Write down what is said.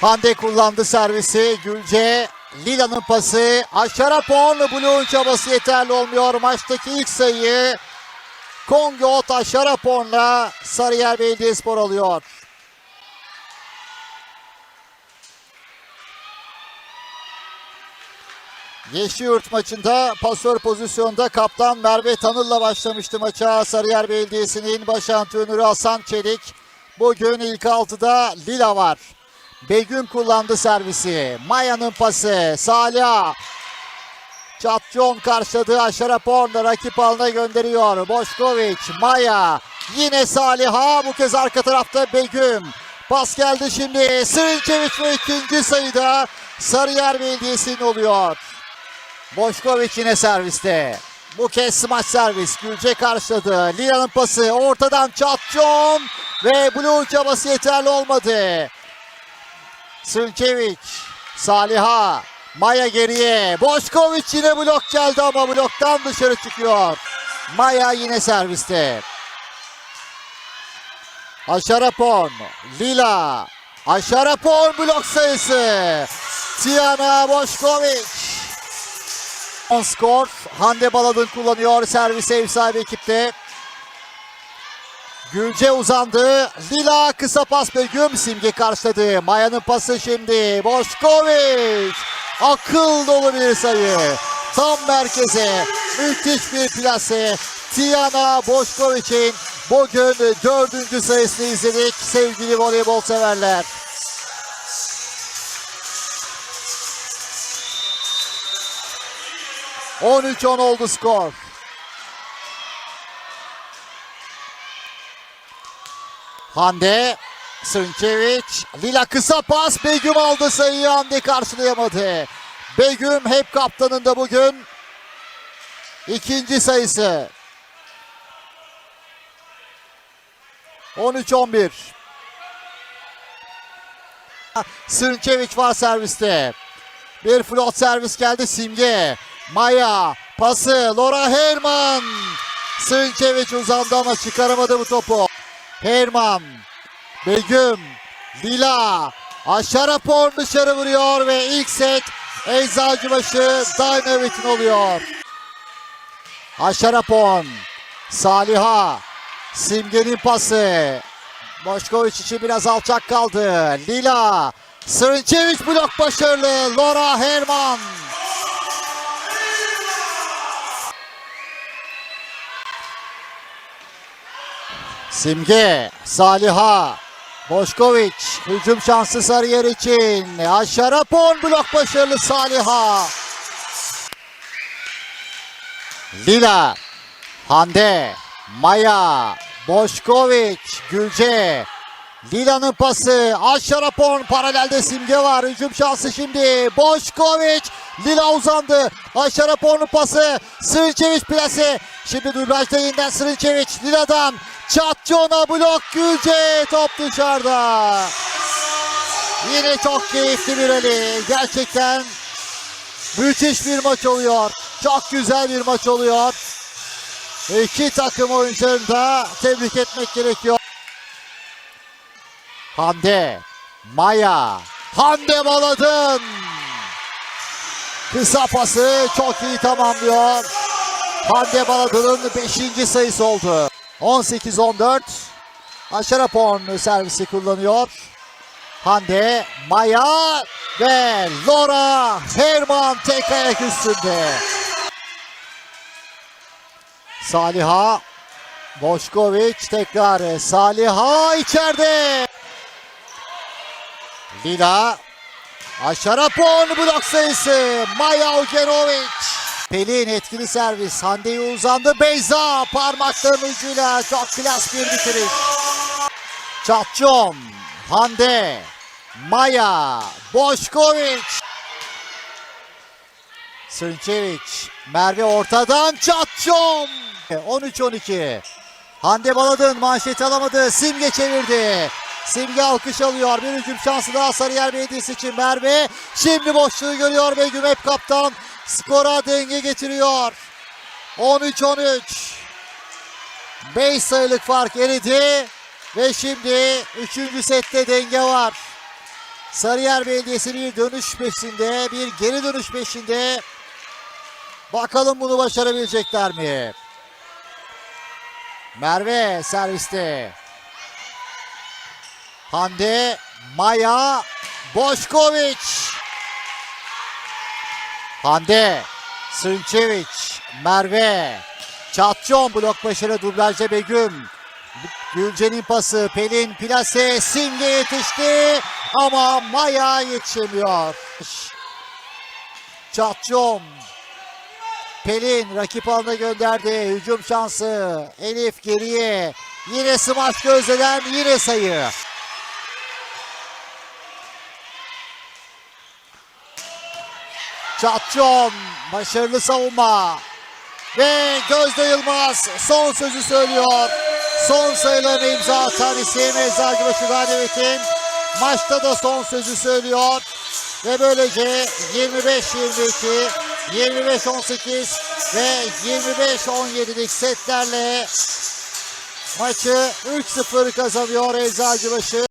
Hande kullandı servisi. Gülce Lila'nın pası. Aşarapon Blue'un çabası yeterli olmuyor. Maçtaki ilk sayıyı Kongot Aşarapon'la Sarıyer Belediyespor alıyor. Yeşilyurt maçında pasör pozisyonda kaptan Merve Tanıl'la başlamıştı maça. Sarıyer Belediyesi'nin baş antrenörü Hasan Çelik. Bugün ilk altıda Lila var. Begüm kullandı servisi. Maya'nın pası. Salih. Çatyon karşıladı. Aşaraporn rakip alına gönderiyor. Boşkoviç, Maya. Yine Saliha. Bu kez arka tarafta Begüm. Pas geldi şimdi. Sırınçeviç ve ikinci sayıda Sarıyer Belediyesi'nin oluyor. Boşkoviç yine serviste. Bu kez smaç servis. Gülce karşıladı. Lia'nın pası. Ortadan Çatyon. Ve Blue çabası yeterli olmadı. Sırınçeviç. Saliha. Maya geriye. Boşkoviç yine blok geldi ama bloktan dışarı çıkıyor. Maya yine serviste. Aşarapon. Lila. Aşarapon blok sayısı. Tiana Boşkoviç. On skor. Hande Baladın kullanıyor. Servis ev sahibi ekipte. Gülce uzandı. Lila kısa pas Begüm simge karşıladı. Maya'nın pası şimdi. Boşkoviç. Akıl dolu bir sayı. Tam merkeze. Müthiş bir plase. Tiana Boşkoviç'in bugün dördüncü sayısını izledik sevgili voleybol severler. ...13-10 oldu skor. Hande, Sırnçeviç, Lila kısa pas, Begüm aldı sayıyı, Hande karşılayamadı. Begüm hep kaptanında bugün. İkinci sayısı. 13-11. Sırnçeviç var serviste. Bir flot servis geldi Simge. Maya pası Laura Herman. Sırnçeviç uzandı ama çıkaramadı bu topu. Herman. Begüm. Lila. Aşarapor dışarı vuruyor ve ilk set Eczacıbaşı Dynamite'in oluyor. Aşarapon. Saliha. Simge'nin pası. Boşkoviç için biraz alçak kaldı. Lila. Sırınçeviç blok başarılı. Laura Herman. Simge, Saliha, Boşkoviç, hücum şansı Sarıyer için. Aşarapon blok başarılı Saliha. Lila, Hande, Maya, Boşkoviç, Gülce. Lila'nın pası, Aşarapon paralelde simge var. Hücum şansı şimdi. Boşkoviç, Lila uzandı. Aşarapon'un pası, Sırınçeviç plase. Şimdi dublajda yeniden Sırınçeviç, Lila'dan. Çatçona blok Gülce top dışarıda. Yine çok keyifli bir rally. Gerçekten müthiş bir maç oluyor. Çok güzel bir maç oluyor. İki takım oyuncularını da tebrik etmek gerekiyor. Hande, Maya, Hande Baladın. Kısa pası çok iyi tamamlıyor. Hande Baladın'ın 5. sayısı oldu. 18-14. Aşarapon servisi kullanıyor. Hande, Maya ve Laura Herman tek ayak üstünde. Saliha, Boşkoviç tekrar. Saliha içeride. Lila, Aşarapon blok sayısı. Maya Ogenoviç. Pelin etkili servis. Hande'ye uzandı. Beyza parmaklarının ucuyla çok klas bir bitiriş. Çatçon, Hande, Maya, Boşkoviç. Sınçeviç, Merve ortadan Çatçon. 13-12. Hande Baladın manşeti alamadı. Simge çevirdi. Simge alkış alıyor. Bir hücum şansı daha Sarıyer Belediyesi için Merve. Şimdi boşluğu görüyor Begüm hep kaptan. Skora denge getiriyor. 13-13. 5 sayılık fark eridi. Ve şimdi 3. sette denge var. Sarıyer Belediyesi bir dönüş peşinde, bir geri dönüş peşinde. Bakalım bunu başarabilecekler mi? Merve serviste. Hande, Maya, Boşkoviç. Hande, Sırnçeviç, Merve, Çatçon blok başarı dublajda Begüm. Gülce'nin pası, Pelin plase, Simge yetişti ama Maya yetişemiyor. Çatçon, Pelin rakip alana gönderdi. Hücum şansı. Elif geriye. Yine smaç gözleden yine sayı. Çatçon başarılı savunma. Ve Gözde Yılmaz son sözü söylüyor. Son sayılarını imza atan isim Eczacıbaşı Galibiyet'in maçta da son sözü söylüyor. Ve böylece 25-22, 25-18 ve 25-17'lik setlerle maçı 3-0 kazanıyor Eczacıbaşı.